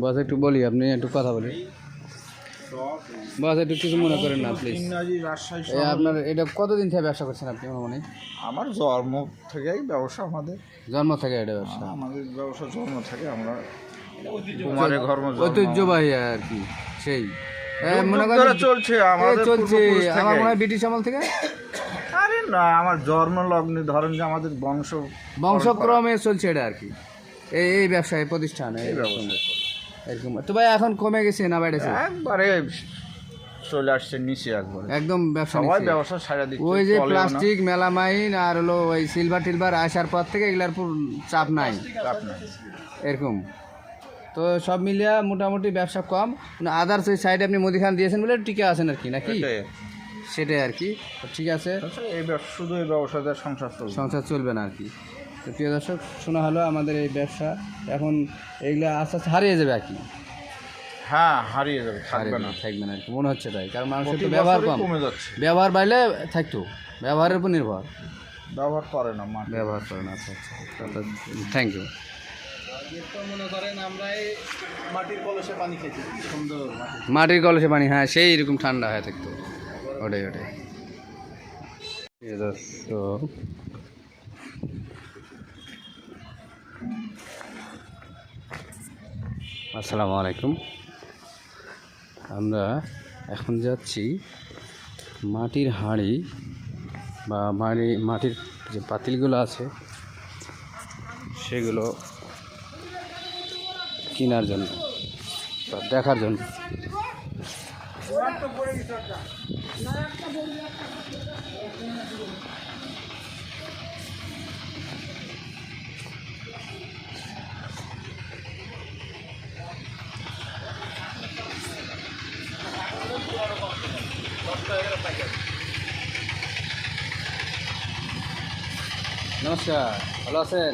বস একটু বলি আপনি একটু কথা বলি বস একটু কিছু মনে করেন না প্লিজ আপনার এটা কতদিন থেকে ব্যবসা করছেন আপনি মনে আমার জন্ম থেকেই ব্যবসা আমাদের। জন্ম থেকে এটা ব্যবসা? আমাদের ব্যবসা জন্ম থেকে আমরা ঐতিহ্যবাহী আর কি সেই। মনে করেন চলছে আমাদের চলছে আমার মনে হয় ব্রিটিশ আমল থেকে? আরে না আমার জন্ম লগ্নে ধরেন যে আমাদের বংশ বংশক্রমে চলছে এটা আর কি। এই এই ব্যবসা এই প্রতিষ্ঠান এই এরকম তো ভাই এখন কমে গেছে না বেড়েছে? একবারে চলে আসছে নিচে একবারে। একদম ব্যবসা সবাই ব্যবসা ছাড়া দিচ্ছে ওই যে প্লাস্টিক মেলামাইন আর হলো ওই সিলভার টিলভার আসার পর থেকে এগুলার পুর চাপ নাই। চাপ নাই। এরকম। তো সব মিলিয়ে মোটামুটি ব্যবসা কম। আদার্স ওই সাইডে আপনি মুদিখান দিয়েছেন বলে টিকে আছেন আর কি নাকি। সেটাই। আর কি। ঠিক আছে। আচ্ছা, এই ব্যবসা শুধু এই ব্যবসাতে সংসার চলছে সংসার চলবে না আর কি। তো প্রিয় দর্শক শোনা হলো আমাদের এই ব্যবসা। এখন এইগুলো আস্তে আস্তে হারিয়ে যাবে আর কি। হ্যাঁ হারিয়ে যাবে থাকবে হারিয়ে না। থাকবে না আর কি। মনে হচ্ছে তাই কারণ মানুষের তো ব্যবহার কম। কমে যাচ্ছে। ব্যবহার বাড়লে থাকতো ব্যবহারের উপর নির্ভর। ব্যবহার করে না মাটি ব্যবহার করে না আচ্ছা আচ্ছা থ্যাংক ইউ মনে করেন আমরা মাটির কলসে পানি খেতে সুন্দর মাটির কলসে পানি হ্যাঁ সেই এরকম ঠান্ডা হয়ে থাকতো। ওটাই ওটাই। প্রিয় আসসালামু আলাইকুম। আমরা এখন যাচ্ছি মাটির হাঁড়ি বা মাটি মাটির যে পাতিলগুলো আছে, সেগুলো কেনার জন্য বা দেখার জন্য। নমস্কার ভালো আছেন?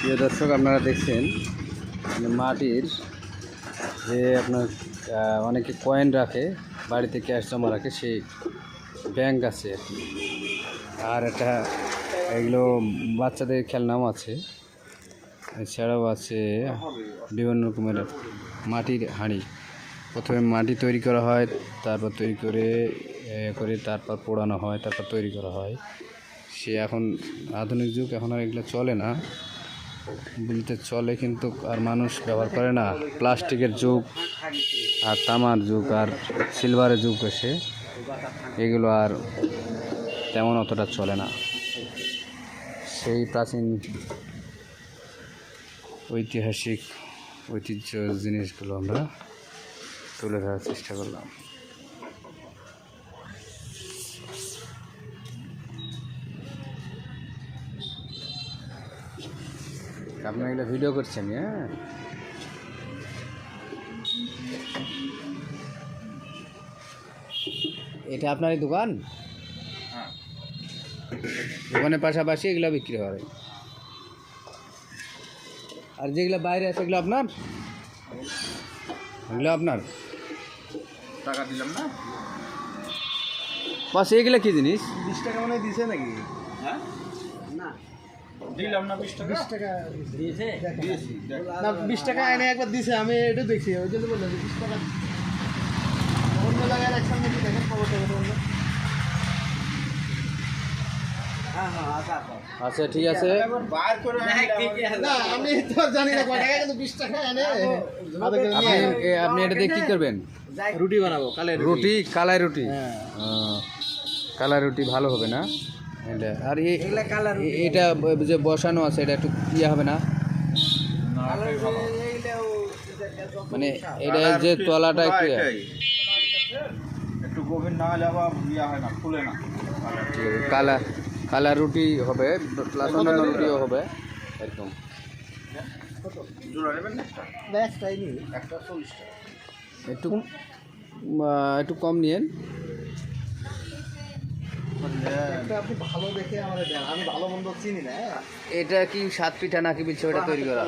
প্রিয় দর্শক, আপনারা দেখছেন মাটির যে আপনার অনেকে কয়েন রাখে, বাড়িতে ক্যাশ জমা রাখে, সেই ব্যাংক আছে আর একটা, এগুলো বাচ্চাদের খেলনাও আছে। এছাড়াও আছে বিভিন্ন রকমের মাটির হাঁড়ি। প্রথমে মাটি তৈরি করা হয়, তারপর তৈরি করে করে তারপর পোড়ানো হয়, তারপর তৈরি করা হয়। সে এখন আধুনিক যুগ, এখন আর এগুলো চলে না। বলতে চলে কিন্তু আর মানুষ ব্যবহার করে না। প্লাস্টিকের যুগ আর তামার যুগ আর সিলভারের যুগ এসে এগুলো আর তেমন অতটা চলে না। সেই প্রাচীন ঐতিহাসিক ঐতিহ্য জিনিসগুলো আমরা তুলে ধরার চেষ্টা করলাম। আপনার এগুলো ভিডিও করছেন হ্যাঁ? এটা আপনারই দোকান? হ্যাঁ। দোকানের পাশাপাশি এগুলো বিক্রি হয়। আর যেগুলো বাইরে আছে এগুলো আপনার এগুলো আপনার টাকা দিলাম না বাস এগুলো কি জিনিস বিশ টাকা মনে হয় দিছে নাকি হ্যাঁ না দিলাম না বিশ টাকা বিশ টাকা দিয়েছি দেখ। না বিশ টাকা এনে একবার দিছে আমি এটা দেখছি ওই জন্য বললাম যে বিশ টাকা অন্য জায়গায় রাখছেন নাকি দেখেন খবর টবর অন্য হ্যাঁ হ্যাঁ আচ্ছা আচ্ছা ঠিক আছে। বার করে না আমি তো জানি না কয় টাকা কিন্তু বিশ টাকা এনে আপনি আপনি এটা দিয়ে কী করবেন? রুটি বানাবো কালে রুটি। কালাই রুটি? হ্যাঁ। কালাই রুটি ভালো হবে না? এটা আর এটা যে বসানো আছে এটা একটু ইয়ে হবে না? মানে এটা যে তলাটা একটু। একটু গভীর না হলে ইয়া হয় না খুলে না। কালা। কালা রুটি হবে প্লাস অন্যান্য রুটিও হবে একদম। জোড়া নেবেন একটা? একটা চল্লিশ টাকা। একটু একটু কম নিয়েন। একটা আপনি ভালো দেখে আমি ভালো মন্দ চিনি না এটা কি সাত পিঠা নাকি বলছে ওটা তৈরি করা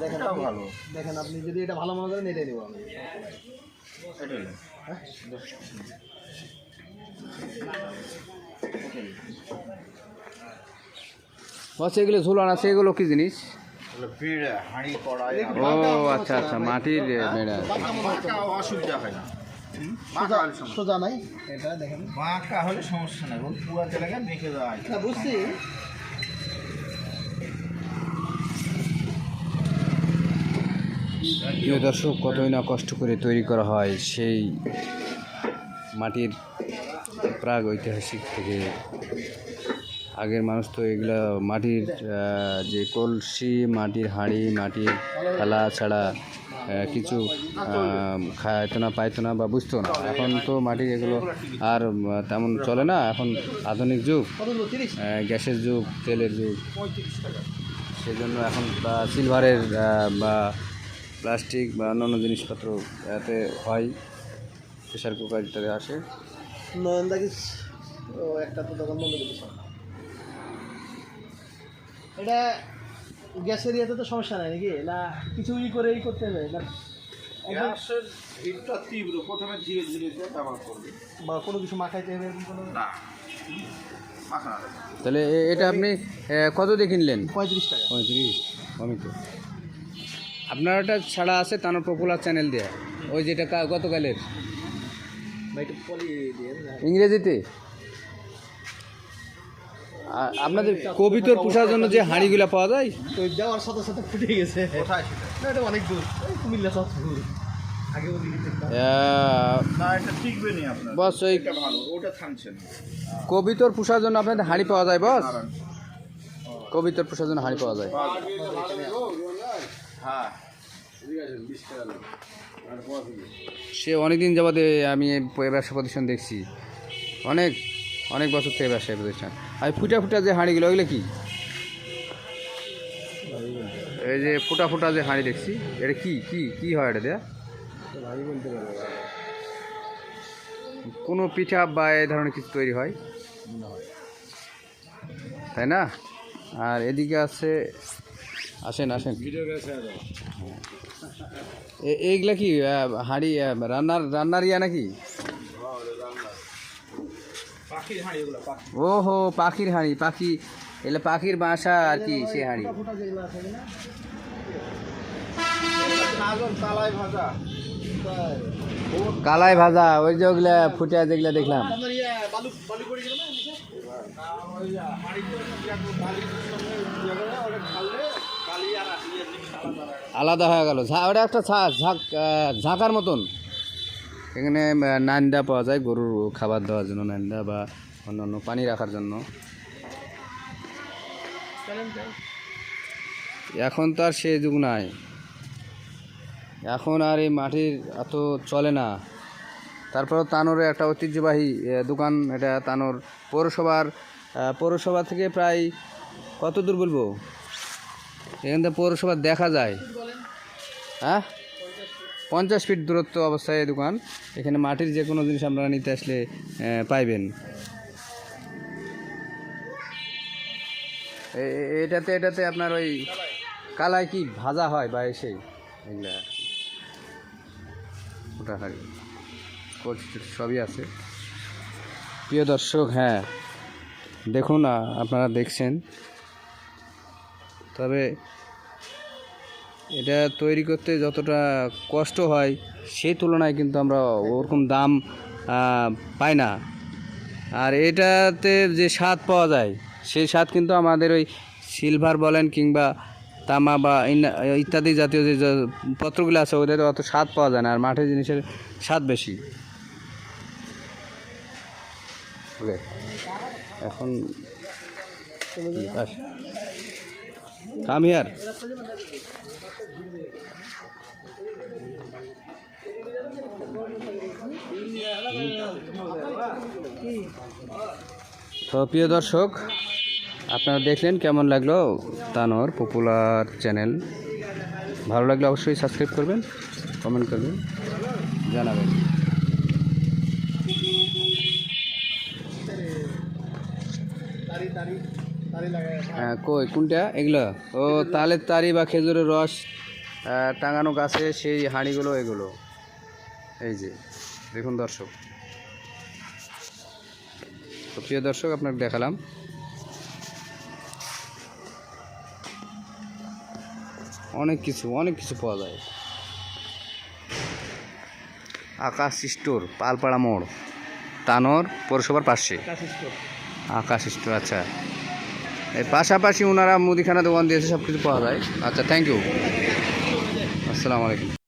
দেখেন আপনি- ভালো। দেখেন আপনি যদি এটা ভালো মনে করেন এটাই নেব আমি। বস এগুলো ঝুলান আছে এগুলো কি জিনিস? ও আচ্ছা আচ্ছা মাটির মেড়া অসুবিধা হয় না। সোজা নাই? এটা দেখেন। বাঁকা হলে সমস্যা নাই। পুরাতে লাগে মেখে যায় না বুঝছি। প্রিয় দর্শক, কতই না কষ্ট করে তৈরি করা হয়, সেই মাটির প্রাগ ঐতিহাসিক থেকে আগের মানুষ তো এগুলো মাটির যে কলসি, মাটির হাঁড়ি, মাটির থালা ছাড়া কিছু খাইতো না পাইতো না বা বুঝতো না। এখন তো মাটির এগুলো আর তেমন চলে না। এখন আধুনিক যুগ গ্যাসের যুগ, তেলের যুগ। সেজন্য এখন সিলভারের বা প্লাস্টিক বা অন্যান্য জিনিসপত্র এতে হয় প্রেশার কুকার ইত্যাদি আসে। নয়ন দাগি ও একটা তো দোকান বন্ধ করে এটা গ্যাসের ইয়েতে তো সমস্যা নাই নাকি? না কিছু ই করে ই করতে হবে না? একদম গ্যাসের হিটটা তীব্র। প্রথমে ধীরে ধীরে ব্যবহার করবে। বা কোনো কিছু মাখাইতে হবে কোনো? না। তাহলে এ- এটা আপনি কত দিয়ে কিনলেন? পঁয়ত্রিশ টাকা। পঁয়ত্রিশ। আমি তো আপনার ওটা ছাড়া আছে তানোর পপুলার চ্যানেল দেয়া। ওই যেটা গতকালের। ইংরেজিতে? আপনাদের কবিতর পোষার জন্য যে হাঁড়িগুলো পাওয়া যায়? তো যাওয়ার সাথে সাথে ফুটে গেছে। এটা অনেক দূর। কুমিল্লা বস ওই কবিতর পোষার জন্য আপনাদের হাঁড়ি পাওয়া যায় বস? কবিতর পোষার জন্য হাঁড়ি পাওয়া যায়। সে অনেক দিন যাবতে আমি ব্যবসা প্রতিষ্ঠান দেখছি। অনেক অনেক বছর থেকে ব্যবসা প্রতিষ্ঠান। আর ফুটা ফুটা যে হাঁড়িগুলো ওইগুলো কি? এই যে ফুটা ফুটা যে হাঁড়ি দেখছি, এটা কি কি কি হয় এটা দেয়া? কোনো পিঠা বা এ ধরনের কিছু তৈরি হয়? তাই না? আর এদিকে আছে আসেন আসেন। এইগুলা কি হাঁড়ি রান্নার রান্নার ইয়া নাকি? পাখির হাঁড়ি এগুলো পাখি। ও হো পাখির হাঁড়ি পাখি। এগুলো পাখির বাসা আর কি সে হাঁড়ি। কালাই ভাজা। ওই যে ওগুলা ফুটে যেগুলা দেখলাম। বালু আলাদা হয়ে গেল। ওটা একটা ঝাঁক ঝাঁকার মতন। এখানে নান্দা পাওয়া যায় গরুর খাবার দেওয়ার জন্য নান্দা বা অন্যান্য পানি রাখার জন্য। এখন তো আর সে যুগ নাই। এখন আর এই মাটির এত চলে না। তারপরেও তানোরে একটা ঐতিহ্যবাহী দোকান, এটা তানোর পৌরসভার পৌরসভা থেকে প্রায় কত দূর বলব? এখান থেকে পৌরসভা দেখা যায়। হ্যাঁ? পঞ্চাশ ফিট দূরত্ব অবস্থায় এই দোকান। এখানে মাটির যে কোনো জিনিস আপনারা নিতে আসলে পাইবেন। এটাতে এটাতে আপনার ওই কালায় কি ভাজা হয় বা এসে? ওটা সবই আছে। প্রিয় দর্শক হ্যাঁ। দেখুন আপনারা দেখছেন। তবে এটা তৈরি করতে যতটা কষ্ট হয় সেই তুলনায় কিন্তু আমরা ওরকম দাম পাই না। আর এটাতে যে স্বাদ পাওয়া যায়, সেই স্বাদ কিন্তু আমাদের ওই সিলভার বলেন কিংবা তামা বা ইত্যাদি জাতীয় যে পত্রগুলো আছে, ওদের অত স্বাদ পাওয়া যায় না আর মাঠের জিনিসের স্বাদ বেশি। এখন কাম হিয়ার তো প্রিয় দর্শক, আপনারা দেখলেন কেমন লাগল তানোর পপুলার চ্যানেল ভালো লাগলে অবশ্যই সাবস্ক্রাইব করবেন কমেন্ট করবেন, জানাবেন। তারি তারি তারি লাগায় হ্যাঁ কই? কোনটা? এগুলো? ও তালের তারি বা খেজুরের রস টাঙানো গাছে সেই হাঁড়িগুলো এগুলো। এই যে দেখুন দর্শক। তো প্রিয় দর্শক আপনাকে দেখালাম। অনেক কিছু অনেক কিছু পাওয়া যায়। আকাশ স্টোর পালপাড়া মোড় তানোর পৌরসভার পাশে। আকাশ স্টোর আচ্ছা। এই পাশাপাশি ওনারা মুদিখানা দোকান দিয়েছে সব কিছু পাওয়া যায়। আচ্ছা থ্যাংক ইউ আসসালামু আলাইকুম।